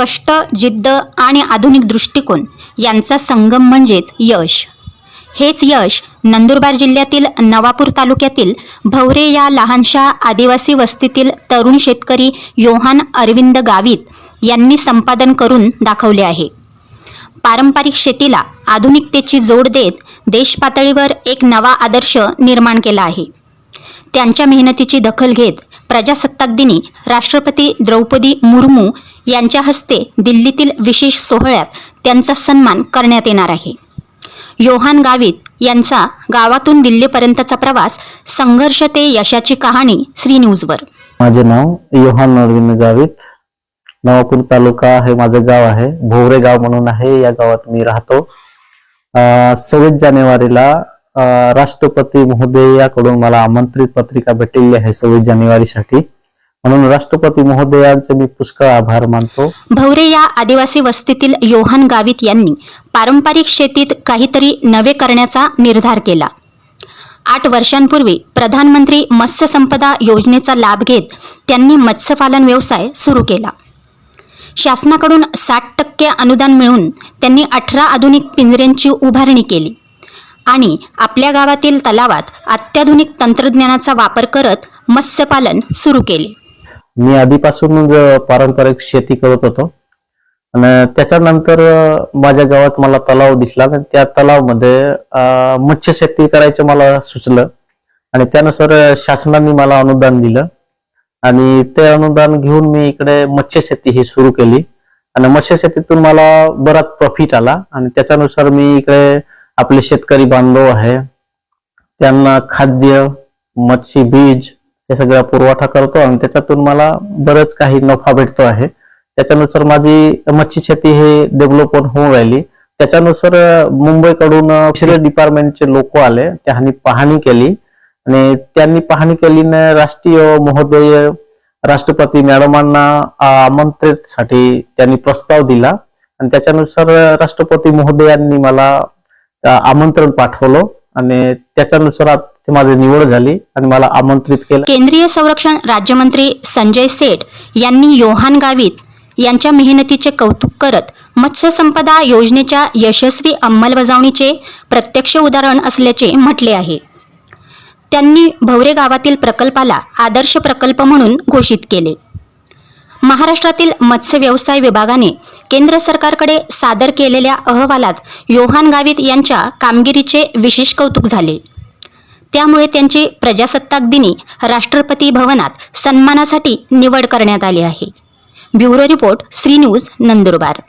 कष्ट जिद्द आणि आधुनिक दृष्टिकोन यांचा संगम म्हणजेच यश. हेच यश नंदुरबार जिल्ह्यातील नवापूर तालुक्यातील भवरे या लहानशा आदिवासी वस्तीतील तरुण शेतकरी योहान अरविंद गावित यांनी संपादन करून दाखवले आहे. पारंपरिक शेतीला आधुनिकतेची जोड देत देशपातळीवर एक नवा आदर्श निर्माण केला आहे. त्यांच्या मेहनतीची दखल घेत प्रजासत्ताक दिनी राष्ट्रपती द्रौपदी मुर्मू यांच्या हस्ते दिल्लीतील विशेष सोहळ्यात त्यांचा सन्मान करण्यात येणार आहे. योहान गावित यांचा गावातून दिल्लीपर्यंतचा प्रवास संघर्ष ते यशाची कहाणी श्री न्यूजवर माझे नाव योहान अरविंद गावित. नवापूर तालुका हे माझं गाव आहे. भोवरे गाव म्हणून आहे. या गावात मी राहतो. सव्वीस जानेवारीला राष्ट्रपती महोदयाकडून मला आमंत्रित पत्रिका भेटलेली आहे सव्वीस जानेवारीसाठी. म्हणून राष्ट्रपती महोदयांचे मी पुष्कळ आभार मानतो. भवरे या आदिवासी वस्तीतील योहान गावित यांनी पारंपरिक शेतीत काहीतरी नवे करण्याचा निर्धार केला. आठ वर्षांपूर्वी प्रधानमंत्री मत्स्य संपदा योजनेचा लाभ घेत त्यांनी मत्स्यपालन व्यवसाय सुरू केला. शासनाकडून साठ टक्के अनुदान मिळून त्यांनी अठरा आधुनिक पिंजऱ्यांची उभारणी केली. आणि आपल्या गावातील तलावात अत्याधुनिक तंत्रज्ञानाचा वापर करत मत्स्यपालन सुरू केले. मी आधीपासून पारंपरिक शेती करत होतो. आणि त्याच्यानंतर माझ्या गावात मला तलाव दिसला. आणि त्या तलावमध्ये मत्स्य शेती करायचं मला सुचलं. आणि त्यानुसार शासनाने मला अनुदान दिलं. आणि ते अनुदान घेऊन मी इकडे मत्स्य शेती ही सुरू केली. आणि मत्स्य शेतीतून मला बराच प्रॉफिट आला. आणि त्याच्यानुसार मी इकडे आपले शेतकरी बांधव आहे. त्यांना खाद्य मच्छी बीज हे सगळा पुरवठा करतो आणि त्याच्यातून मला बरंच काही नफा भेटतो आहे. त्याच्यानुसार माझी मच्छी शेती हे डेव्हलप होऊन राहिली. त्याच्यानुसार मुंबईकडून फिशरी डिपार्टमेंटचे लोक आले. त्यांनी पाहणी केली. आणि त्यांनी पाहणी केली न राष्ट्रीय महोदय राष्ट्रपती मॅडमांना आमंत्रित साठी त्यांनी प्रस्ताव दिला. आणि त्याच्यानुसार राष्ट्रपती महोदयांनी मला आमंत्रण पाठवलं आणि त्याच्यानुसार माझी निवड झाली आणि मला आमंत्रित केलं. केंद्रीय संरक्षण राज्यमंत्री संजय सेठ यांनी योहान गावित यांच्या मेहनतीचे कौतुक करत मत्स्य संपदा योजनेच्या यशस्वी अंमलबजावणीचे प्रत्यक्ष उदाहरण असल्याचे म्हटले आहे. त्यांनी भवरे गावातील प्रकल्पाला आदर्श प्रकल्प म्हणून घोषित केले. महाराष्ट्रातील मत्स्य व्यवसाय विभागाने केंद्र सरकारकडे सादर केलेल्या अहवालात योहान गावित यांच्या कामगिरीचे विशेष कौतुक झाले. त्यामुळे त्यांची प्रजासत्ताक दिनी राष्ट्रपती भवनात सन्मानासाठी निवड करण्यात आली आहे. Bureau report Shri news Nandurbar.